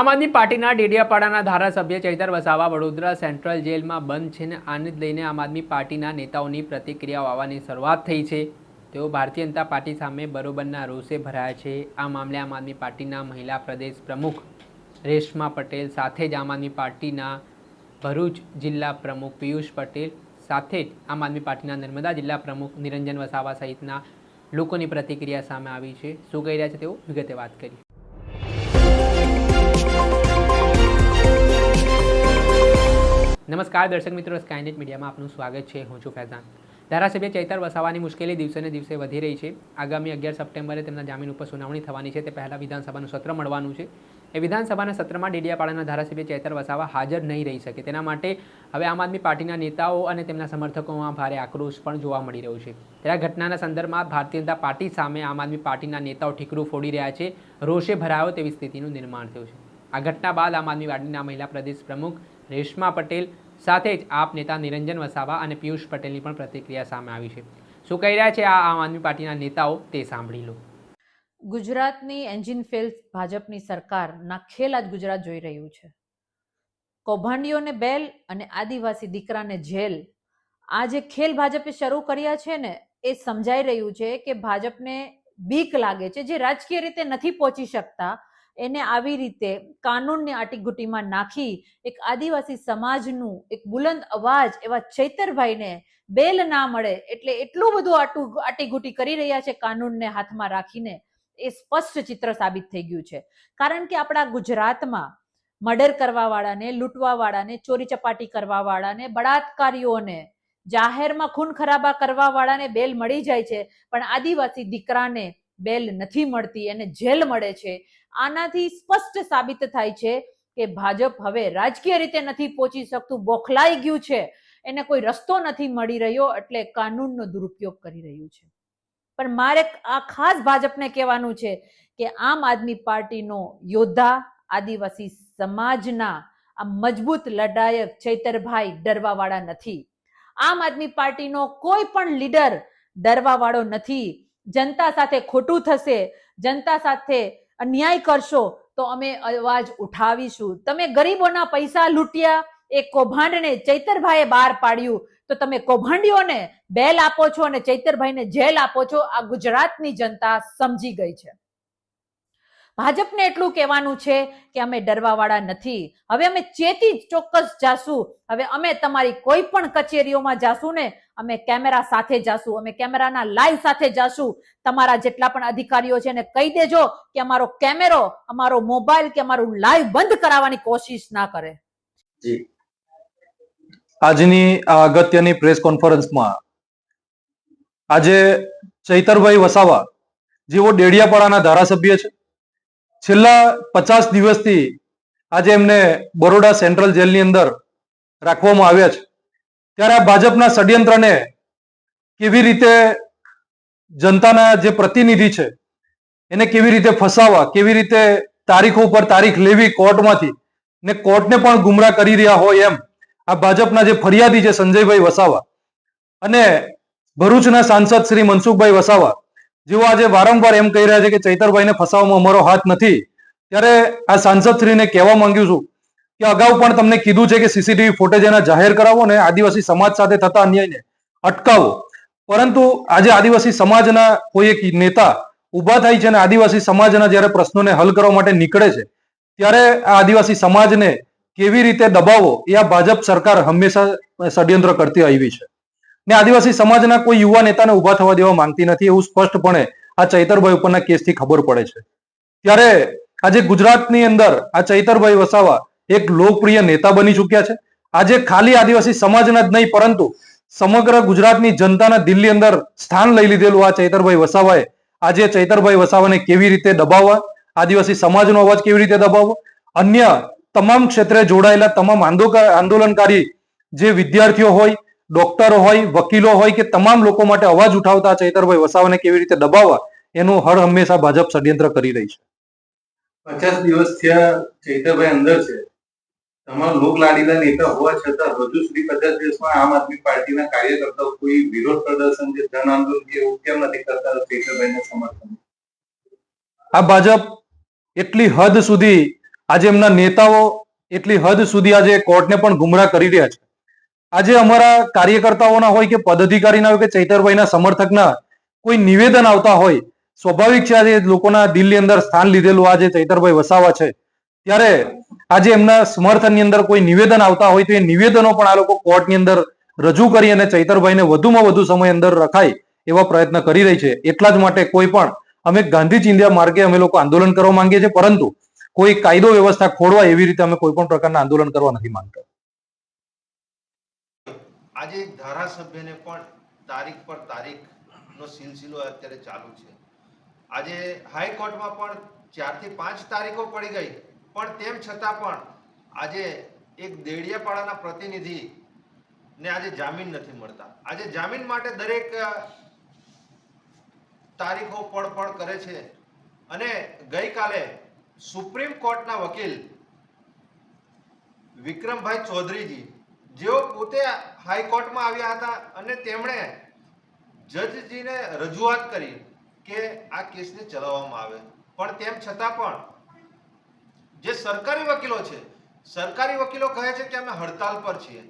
આમ આદમી પાર્ટીના ડેડિયાપાડાના ધારાસભ્ય ચૈતર વસાવા વડોદરા સેન્ટ્રલ જેલમાં બંધ છે ને આને લઈને આમ આદમી પાર્ટીના નેતાઓની પ્રતિક્રિયાઓ આવવાની શરૂઆત થઈ છે. તેઓ ભારતીય જનતા પાર્ટી સામે બરોબરના રોષે ભરાયા છે. આ મામલે આમ આદમી પાર્ટીના મહિલા પ્રદેશ પ્રમુખ રેશમા પટેલ સાથે જ આમ આદમી પાર્ટીના ભરૂચ જિલ્લા પ્રમુખ પિયુષ પટેલ સાથે જ આમ આદમી પાર્ટીના નર્મદા જિલ્લા પ્રમુખ નિરંજન વસાવા સહિતના લોકોની પ્રતિક્રિયા સામે આવી છે. શું કહી રહ્યા છે તેઓ? વિગતે વાત કરી નમસ્કાર દર્શક મિત્રો સ્કાયનેટ મીડિયામાં આપનું સ્વાગત છે. હું છું ફૈઝાન. ધારાસભ્ય ચૈતર વસાવાની મુશ્કેલી દિવસે ને દિવસે વધી રહી છે. આગામી અગિયાર સપ્ટેમ્બરે તેમના જામીન ઉપર સુનાવણી થવાની છે. તે પહેલાં વિધાનસભાનું સત્ર મળવાનું છે. એ વિધાનસભાના સત્રમાં ડેડિયાપાડાના ધારાસભ્ય ચૈતર વસાવા હાજર નહીં રહી શકે. તેના માટે હવે આમ આદમી પાર્ટીના નેતાઓ અને તેમના સમર્થકોમાં ભારે આક્રોશ પણ જોવા મળી રહ્યો છે. ત્યારે ઘટનાના સંદર્ભમાં ભારતીય જનતા પાર્ટી સામે આમ આદમી પાર્ટીના નેતાઓ ઠીકરું ફોડી રહ્યા છે. રોષે ભરાયો તેવી સ્થિતિનું નિર્માણ થયું છે. આ ઘટના બાદ આમ આદમી પાર્ટીના મહિલા પ્રદેશ પ્રમુખ રેશમા પટેલ સાથે જ આપ નેતા નિરંજન વસાવા અને પિયુષ પટેલની પણ પ્રતિક્રિયા સામે આવી છે. શું કહી રહ્યા છે આ આમ આદમી પાર્ટીના નેતાઓ? તે સાંભળી લો. ગુજરાતની એન્જિન ફેલ ભાજપની સરકાર નાખેલા જ ગુજરાત જોઈ રહ્યું છે. કૌભાંડીઓને બેલ અને આદિવાસી દીકરાને જેલ. આ જે ખેલ ભાજપે શરૂ કર્યા છે ને, એ સમજાઈ રહ્યું છે કે ભાજપને બીક લાગે છે, જે રાજકીય રીતે નથી પહોંચી શકતા એને આવી રીતે કાનૂનની આટીગુટીમાં નાખી એક આદિવાસી સમાજનું એક બુલંદ અવાજ એવા ચૈતરભાઈને બેલ ના મળે એટલે એટલું બધું આટું આટીગુટી કરી રહ્યા છે કાનૂનને હાથમાં રાખીને, એ સ્પષ્ટ ચિત્ર સાબિત થઈ ગયું છે. કારણ કે આપણા ગુજરાતમાં મર્ડર કરવા વાળાને લૂંટવા વાળાને ચોરી ચપાટી કરવા વાળાને બળાત્કારીઓને, જાહેરમાં ખૂન ખરાબા કરવા વાળાને બેલ મળી જાય છે, પણ આદિવાસી દીકરાને બેલ નથી મળતી, એને જેલ મળે છે. આનાથી સ્પષ્ટ સાબિત થાય છે કે ભાજપ હવે રાજકીય રીતે નથી પહોંચી શકતું, બોખલાઈ ગયું છે. એને કોઈ રસ્તો નથી મળી રહ્યો, એટલે કાનૂનનો દુરુપયોગ કરી રહ્યું છે. પણ મારે આ ખાસ ભાજપને કહેવાનું છે કે આમ આદમી પાર્ટીનો યોદ્ધા, આદિવાસી સમાજના આ મજબૂત લડાયક ચૈતરભાઈ ડરવાવાળા નથી. આમ આદમી પાર્ટીનો કોઈ પણ લીડર ડરવાવાળો નથી. જનતા સાથે ખોટું થશે, જનતા સાથે અન્યાય કરશો, તો અમે અવાજ ઉઠાવીશું. તમે ગરીબોના પૈસા લૂંટ્યા, એ કૌભાંડને ચૈતરભાઈએ બહાર પાડ્યું, તો તમે કૌભાંડીઓને બેલ આપો છો અને ચૈતરભાઈને જેલ આપો છો, આ ગુજરાતની જનતા સમજી ગઈ છે. ભાજપને એટલું કહેવાનું છે કે અમે ડરવાવાળા નથી. હવે અમે ચેતી ચોક્કસ જાશું. હવે અમે તમારી કોઈ પણ કચેરીઓમાં જાશું ને અમે કેમેરા સાથે જાશું, અમે કેમેરાના લાઈવ સાથે જાશું. તમારા જેટલા પણ અધિકારીઓ છે એને કહી દેજો કે અમારો કેમેરો, અમારો મોબાઈલ કે અમારું લાઈવ બંધ કરાવવાની કોશિશ ના કરે. આજની આ અગત્યની પ્રેસ કોન્ફરન્સમાં આજે ચૈતરભાઈ વસાવા જેઓ ડેડિયાપાડાના ધારાસભ્ય છે, છેલ્લા પચાસ દિવસથી આજે એમને બરોડા સેન્ટ્રલ જેલની અંદર રાખવામાં આવ્યા છે. ત્યારે આ ભાજપના ષડયંત્રને કેવી રીતે જનતાના જે પ્રતિનિધિ છે, એને કેવી રીતે ફસાવવા, કેવી રીતે તારીખો ઉપર તારીખ લેવી કોર્ટમાંથી ને કોર્ટને પણ ગુમરાહ કરી રહ્યા હોય એમ આ ભાજપના જે ફરિયાદી છે સંજયભાઈ વસાવા અને ભરૂચના સાંસદ શ્રી મનસુખભાઈ વસાવા, જેઓ આજે વારંવાર એમ કહી રહ્યા છે કે ચૈતરભાઈને ફસાવવામાં અમારો હાથ નથી, ત્યારે આ સાંસદ શ્રીને કહેવા માંગ્યું છું કે અગાઉ પણ તમને કીધું છે કે સીસીટીવી ફૂટેજ એના જાહેર કરાવો ને આદિવાસી સમાજ સાથે થતા અન્યાયને અટકાવો. પરંતુ આજે આદિવાસી સમાજના કોઈ એક નેતા ઊભા થાય છે અને આદિવાસી સમાજના જ્યારે પ્રશ્નોને હલ કરવા માટે નીકળે છે, ત્યારે આ આદિવાસી સમાજને કેવી રીતે દબાવો એ આ ભાજપ સરકાર હંમેશા ષડયંત્ર કરતી આવી છે. ને આદિવાસી સમાજના કોઈ યુવા નેતાને ઊભા થવા દેવા માંગતી નથી એવું સ્પષ્ટપણે આ ચૈતરભાઈ ઉપરના કેસથી ખબર પડે છે. ત્યારે આજે ગુજરાતની અંદર આ ચૈતરભાઈ વસાવા એક લોકપ્રિય નેતા બની ચૂક્યા છે. આજે ખાલી આદિવાસી સમાજના જ નહીં, પરંતુ સમગ્ર ગુજરાતની જનતાના દિલ્હી અંદર સ્થાન લઈ લીધેલું આ ચૈતરભાઈ વસાવાએ. આજે ચૈતરભાઈ વસાવાને કેવી રીતે દબાવવા? આદિવાસી સમાજનો અવાજ કેવી રીતે દબાવવો? અન્ય તમામ ક્ષેત્રે જોડાયેલા તમામ આંદોલનકારી જે વિદ્યાર્થીઓ હોય, ડોક્ટરો હોય, વકીલો હોય કે તમામ લોકો માટે અવાજ ઉઠાવતા ચૈતરભાઈ વસાવાને કેવી રીતે દબાવવા? એનું હર હંમેશા ભાજપ ષડયંત્ર કરી રહી છે. પચાસ દિવસ થયા ચૈતરભાઈ અંદર છે. તમામ લોકલાડીલા નેતા હોવા છતાં હજુ સુધી કદાચ દેશમાં આમ આદમી પાર્ટીના કાર્યકર્તાઓ કોઈ વિરોધ પ્રદર્શન કે જન આંદોલન કે એવું કેમ નથી કરતા ચૈતરભાઈના સમર્થન આ ભાજપ એટલી હદ સુધી આજે એમના નેતાઓ એટલી હદ સુધી આજે કોર્ટને પણ ગુમરાહ કરી રહ્યા છે. આજે અમારા કાર્યકર્તાઓના હોય કે પદાધિકારીના હોય કે ચૈતરભાઈના સમર્થકના કોઈ નિવેદન આવતા હોય, સ્વાભાવિક છે આજે લોકોના દિલની અંદર સ્થાન લીધેલું આજે ચૈતરભાઈ વસાવા છે. ત્યારે આજે એમના સમર્થનની અંદર કોઈ નિવેદન આવતા હોય તો એ નિવેદનો પણ આ લોકો કોર્ટની અંદર રજૂ કરી અને ચૈતરભાઈને વધુમાં વધુ સમય અંદર રખાય એવા પ્રયત્ન કરી રહી છે. એટલા જ માટે કોઈ પણ, અમે ગાંધી ચિંધ્યા માર્ગે અમે લોકો આંદોલન કરવા માંગીએ છીએ, પરંતુ કોઈ કાયદો વ્યવસ્થા ખોડવા એવી રીતે અમે કોઈ પણ પ્રકારના આંદોલન કરવા નથી માંગતા. આજે ધારાસભ્યને પણ તારીખ પર તારીખ નો સિલસિલો અત્યારે ચાલુ છે. આજે હાઈકોર્ટમાં પણ ચારથી પાંચ તારીખો પડી ગઈ. પણ તેમ છતાં પણ આજે એક દેડિયાપાડાના પ્રતિનિધિ ને આજે જામીન નથી મળતા. આજે જામીન માટે દરેક તારીખો પડપડ કરે છે. અને ગઈકાલે સુપ્રીમ કોર્ટના વકીલ વિક્રમભાઈ ચૌધરીજી, જેઓ પોતે હાઈકોર્ટમાં આવ્યા હતા અને તેમણે જજજીને રજૂઆત કરી કે આ કેસને ચલાવવામાં આવે. પણ તેમ છતાં પણ જે સરકારી વકીલો છે, સરકારી વકીલો કહે છે કે અમે હડતાલ પર છીએ.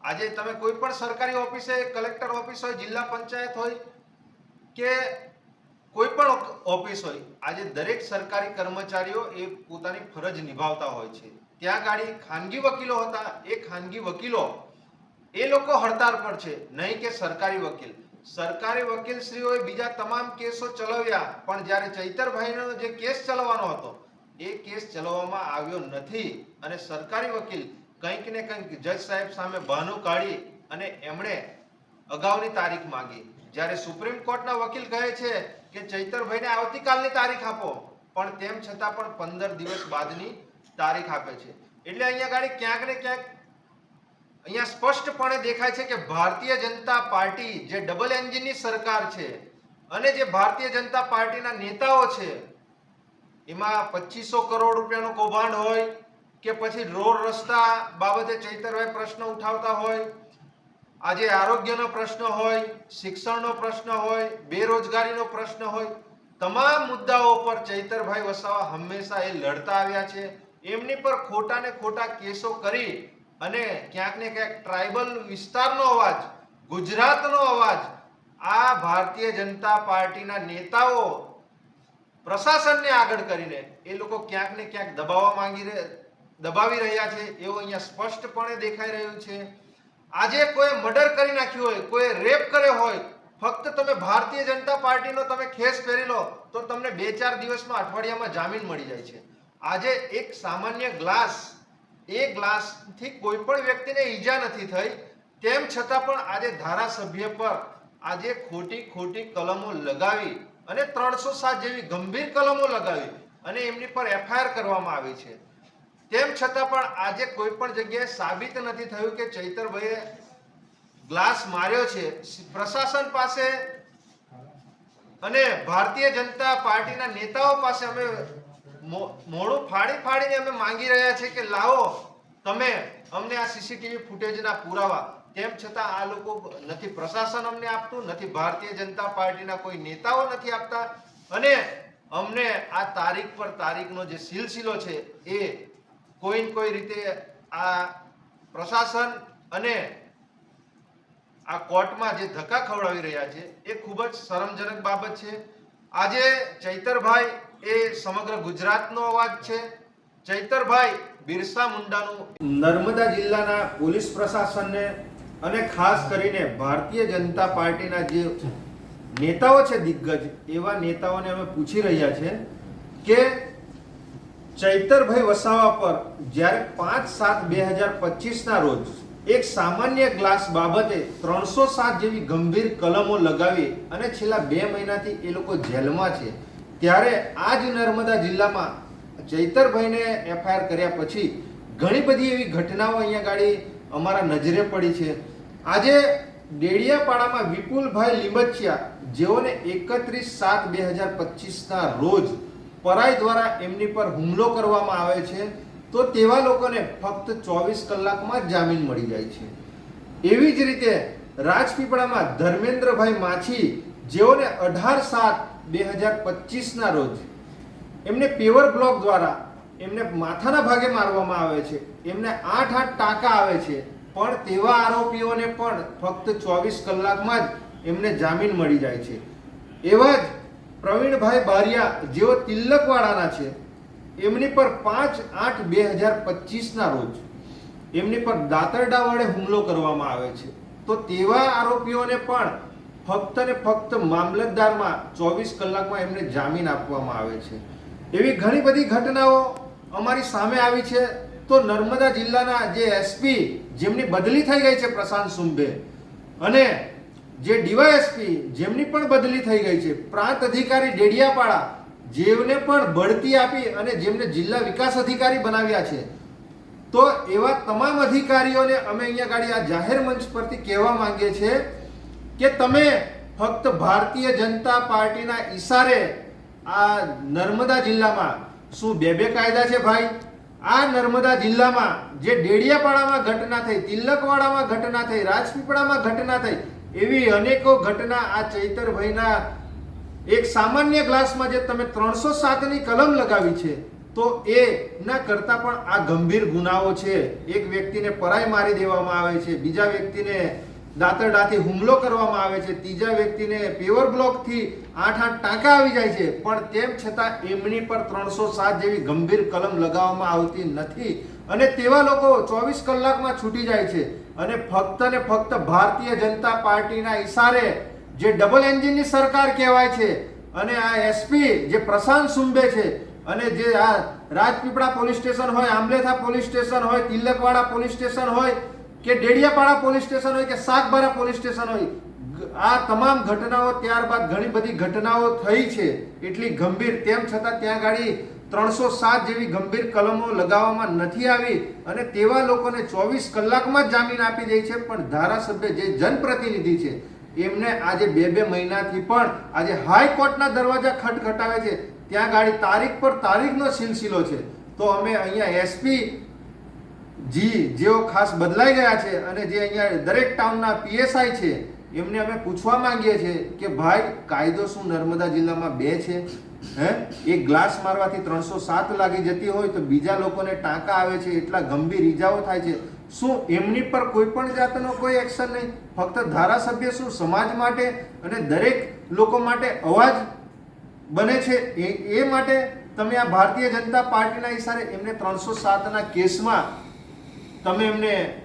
આજે તમે કોઈ પણ સરકારી ઓફિસે, કલેક્ટર ઓફિસ હોય, જિલ્લા પંચાયત હોય કે કોઈ પણ ઓફિસ હોય, આજે દરેક સરકારી કર્મચારીઓ એ પોતાની ફરજ નિભાવતા હોય છે. ત્યાં ગાડી ખાનગી વકીલો હતા, એ ખાનગી વકીલો, એ લોકો હડતાળ પર છે, નહીં કે સરકારી વકીલ. સરકારી વકીલશ્રીઓએ બીજા તમામ કેસો ચલાવ્યા, પણ જ્યારે ચૈતરભાઈનો જે કેસ ચલાવવાનો હતો એ કેસ ચલાવવામાં આવ્યો નથી અને સરકારી વકીલ કંઈક ને કંઈક જજ સાહેબ સામે બહાનું કાઢી અને એમણે અગાઉની તારીખ માંગી. જ્યારે સુપ્રીમ કોર્ટના વકીલ કહે છે કે ચૈતરભાઈને આવતીકાલની તારીખ આપો, પણ તેમ છતાં પણ પંદર દિવસ બાદની તારીખ આપે છે. એટલે અહીંયા ગાડી ક્યાંક ને ક્યાંક અહીંયા સ્પષ્ટપણે દેખાય છે કે ભારતીય જનતા પાર્ટી જે ડબલ એન્જિનની સરકાર છે અને જે ભારતીય જનતા પાર્ટીના નેતાઓ છે એમાં પચીસો કરોડ રૂપિયાનું કૌભાંડ હોય કે પછી રોડ રસ્તા બાબતે ચૈતરભાઈ પ્રશ્ન ઉઠાવતા હોય, આજે આરોગ્યનો પ્રશ્ન હોય, શિક્ષણનો પ્રશ્ન હોય, બેરોજગારીનો પ્રશ્ન હોય, તમામ મુદ્દાઓ પર ચૈતરભાઈ વસાવા હંમેશા એ લડતા આવ્યા છે. એમની પર ખોટા ને ખોટા કેસો કરી અને ક્યાંક ને ક્યાંક ટ્રાઇબલ વિસ્તારનો અવાજ, ગુજરાતનો અવાજ, આ ભારતીય જનતા પાર્ટીના નેતાઓ પ્રશાસનને આગળ કરીને એ લોકો ક્યાંક ને ક્યાંક દબાવવા માંગી દબાવી રહ્યા છે, એવું અહીંયા સ્પષ્ટપણે દેખાઈ રહ્યું છે. આજે કોઈ મર્ડર કરી નાખ્યું હોય, કોઈ રેપ કર્યો હોય, ફક્ત તમે ભારતીય જનતા પાર્ટીનો તમે ખેસ પહેરી લો, તો તમને બે ચાર દિવસમાં અઠવાડિયામાં જામીન મળી જાય છે. આજે એક સામાન્ય ગ્લાસ, એ ગ્લાસથી કોઈ પણ વ્યક્તિને ઈજા નથી થઈ, તેમ છતાં પણ આજે ધારાસભ્ય પર આજે ખોટી ખોટી કલમો લગાવી અને ત્રણસો સાત જેવી ગંભીર કલમો લગાવી અને એમની પર એફઆઈઆર કરવામાં આવી છે. તેમ છતાં પણ આજે કોઈ પણ જગ્યાએ સાબિત નથી થયું કે ચૈતરભાઈએ ગ્લાસ માર્યો છે. પ્રશાસન પાસે અને ભારતીય જનતા પાર્ટીના નેતાઓ પાસે અમે મો- મોઢું ફાડી ફાડીને અમે માંગી રહ્યા છીએ કે લાવો, તમે સીસીટીવી ફૂટેજના પુરાવા. તેમ છતાં આ લોકો નથી પ્રશાસન અમને આપતું, નથી ભારતીય જનતા પાર્ટીના કોઈ નેતાઓ નથી આપતા. અને અમને આ તારીખ પર તારીખનો જે સિલસિલો છે એ કોઈ ને કોઈ રીતે આ પ્રશાસન અને આ કોર્ટમાં જે ધક્કા ખવડાવી રહ્યા છે એ ખૂબ જ શરમજનક બાબત છે. આજે ચૈતરભાઈ એ સમગ્ર ગુજરાતનો અવાજ છે. ચૈતરભાઈ બિરસા મુંડાનું નર્મદા જિલ્લાના પોલીસ પ્રશાસનને અને ખાસ કરીને ભારતીય જનતા પાર્ટીના જે નેતાઓ છે દિગ્ગજ, એવા નેતાઓને અમે પૂછી રહ્યા છે કે ચૈતરભાઈ વસાવા પર જ્યારે પાંચ સાત બે હજાર પચીસના રોજ એક સામાન્ય ગ્લાસ બાબતે ત્રણસો સાત જેવી ગંભીર કલમો લગાવી અને છેલ્લા બે મહિનાથી એ લોકો જેલમાં છે, ત્યારે આ જ નર્મદા જિલ્લામાં ચૈતરભાઈને એફઆઈઆર કર્યા પછી ઘણી બધી એવી ઘટનાઓ અહીંયા ગાડી અમારા નજરે પડી છે. આજે ડેડિયાપાડામાં વિપુલભાઈ લીમચિયા જેઓને એકત્રીસ સાત બે હજાર પચીસના રોજ પરાઈ દ્વારા એમની પર હુમલો કરવામાં આવે છે, તો તેવા લોકોને ફક્ત ચોવીસ કલાકમાં જામીન મળી જાય છે. એવી જ રીતે રાજપીપળામાં ધર્મેન્દ્રભાઈ માછી, જેઓને અઢાર સાત બે હજાર પચીસના રોજ એમને પેવર બ્લોક દ્વારા એમને માથાના ભાગે મારવામાં આવે છે. એમને આઠ આઠ ટાંકા આવે છે. પણ તેવા આરોપીઓને પણ ફક્ત ચોવીસ કલાકમાં જ એમને જામીન મળી જાય છે. એવા જ પ્રવીણભાઈ બારિયા, જેઓ તિલકવાડાના છે, એમની પર પાંચ આઠ બે હજાર પચીસના રોજ એમની પર દાતરડા વડે હુમલો કરવામાં આવે છે. તો તેવા આરોપીઓને પણ ફક્ત ને ફક્ત મામલતદારમાં ચોવીસ કલાકમાં એમને જામીન આપવામાં આવે છે. એવી ઘણી બધી ઘટનાઓ અમારી સામે આવી છે. તો નર્મદા જિલ્લાના જે એસપી જેમની બદલી થઈ ગઈ છે પ્રશાંત સુંબે અને જે ડીવાયએસપી જેમની પણ બદલી થઈ ગઈ છે, પ્રાંત અધિકારી ડેડિયાપાડા જેમને પણ બઢતી આપી અને જેમને જિલ્લા વિકાસ અધિકારી બનાવ્યા છે. તો એવા તમામ અધિકારીઓને અમે અહીંયા ગાડી આ જાહેર મંચ પરથી કહેવા માંગીએ છીએ કે તમે ફક્ત ભારતીય જનતા પાર્ટીના ઈશારે આ નર્મદા જિલ્લામાં શું બે બે કાયદા છે ભાઈ? આ નર્મદા જિલ્લામાં જે ડેડિયાપાડામાં ઘટના થઈ, તિલકવાડામાં ઘટના થઈ, રાજપીપળામાં ઘટના થઈ, એવી અનેકો ઘટના આ ચૈતરભાઈના એક સામાન્ય ગ્લાસમાં જે તમે ત્રણસો સાતની કલમ લગાવી છે, તો એ ના કરતાં પણ આ ગંભીર ગુનાઓ છે. એક વ્યક્તિને પરાય મારી દેવામાં આવે છે, બીજા વ્યક્તિને દાંતરડાથી હુમલો કરવામાં આવે છે. ત્રીજા વ્યક્તિને પેવર બ્લોકથી આઠ આઠ ટાંકા આવી જાય છે. પણ તેમ છતાં એમની પર ત્રણસો સાત જેવી ગંભીર કલમ લગાવવામાં આવતી નથી. અને તેવા લોકો ચોવીસ કલાકમાં છૂટી જાય છે. અને ફક્ત ને ફક્ત ભારતીય જનતા પાર્ટીના ઈશારે જે ડબલ એન્જિનની સરકાર કહેવાય છે અને આ એસપી જે પ્રશાંત સુંબે છે અને જે આ રાજપીપળા પોલીસ સ્ટેશન હોય, આંબલેથા પોલીસ સ્ટેશન હોય, તિલકવાડા પોલીસ સ્ટેશન હોય કે ડેડિયાપાડા પોલીસ સ્ટેશન હોય કે સાગબારા પોલીસ સ્ટેશન હોય આ તમામ ઘટનાઓ ત્યારબાદ ઘણી બધી ઘટનાઓ થઈ છે. એટલી ગંભીર, તેમ છતાં ત્યાં ગાડી ત્રણસો સાત જેવી ગંભીર કલમો લગાવવામાં નથી આવી અને તેવા લોકોને ચોવીસ કલાકમાં જ જામીન આપી દે છે. પણ ધારાસભ્ય જે જનપ્રતિનિધિ છે, એમને આજે બે બે મહિનાથી પણ આજે હાઈકોર્ટના દરવાજા ખટખટાવે છે. ત્યાં ગાડી તારીખ પર તારીખનો સિલસિલો છે. તો અમે અહીંયા એસપી જી, જેઓ ખાસ બદલાઈ ગયા છે અને જે અહીંયા દરેક ટાઉનના પીએસઆઈ છે, એમને અમે પૂછવા માંગીએ છીએ કે ભાઈ, કાયદો શું નર્મદા જિલ્લામાં બે છે? હે? એક ગ્લાસ મારવાથી ત્રણસો સાત લાગી જતી હોય તો બીજા લોકોને ટાંકા આવે છે, એટલા ગંભીર ઈજાઓ થાય છે. શું એમની પર કોઈ પણ જાતનો કોઈ એક્શન નહીં? ફક્ત ધારાસભ્ય શું સમાજ માટે અને દરેક લોકો માટે અવાજ બને છે? એ માટે તમે આ ભારતીય જનતા પાર્ટીના ઈશારે એમને ત્રણસો સાતના કેસમાં તમે એમને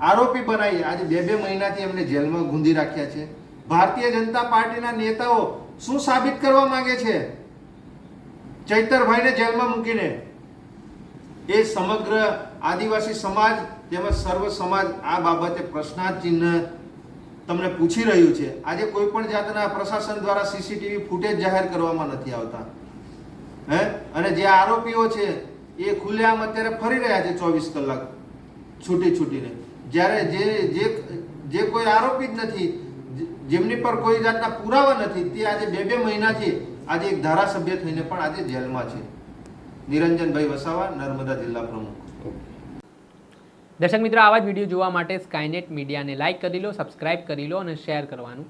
આરોપી બનાવી. આજે બે બે મહિનાથી એમને જેલમાં ગુંદી રાખ્યા છે. ભારતીય જનતા પાર્ટીના નેતાઓ શું સાબિત કરવા માંગે છે? ચૈતરભાઈને જેલમાં મૂકીને. એ સમગ્ર આદિવાસી સમાજ તેમજ સર્વ સમાજ આ બાબતે પ્રશ્નાર્થ ચિહ્ન તમને પૂછી રહ્યું છે. આજે કોઈ પણ જાતના પ્રશાસન દ્વારા સીસીટીવી ફૂટેજ જાહેર કરવામાં નથી આવતા. હે? અને જે આરોપીઓ છે, એ ખુલ્લેઆમ અત્યારે ફરી રહ્યા છે ચોવીસ કલાક. છૂટી છૂટીને જ્યારે જે જે જે કોઈ આરોપી જ નથી જેમની પર કોઈ જાતના પુરાવા નથી, તે આજે બે બે મહિનાથી આજે એક ધારાસભ્ય થઈને પણ આજે જેલમાં છે. નિરંજનભાઈ વસાવા, નર્મદા જિલ્લા પ્રમુખ. દર્શક મિત્રો, આવા જ વીડિયો જોવા માટે સ્કાયનેટ મીડિયાને લાઇક કરી લો સબસ્ક્રાઇબ કરી લો અને શેર કરવાનું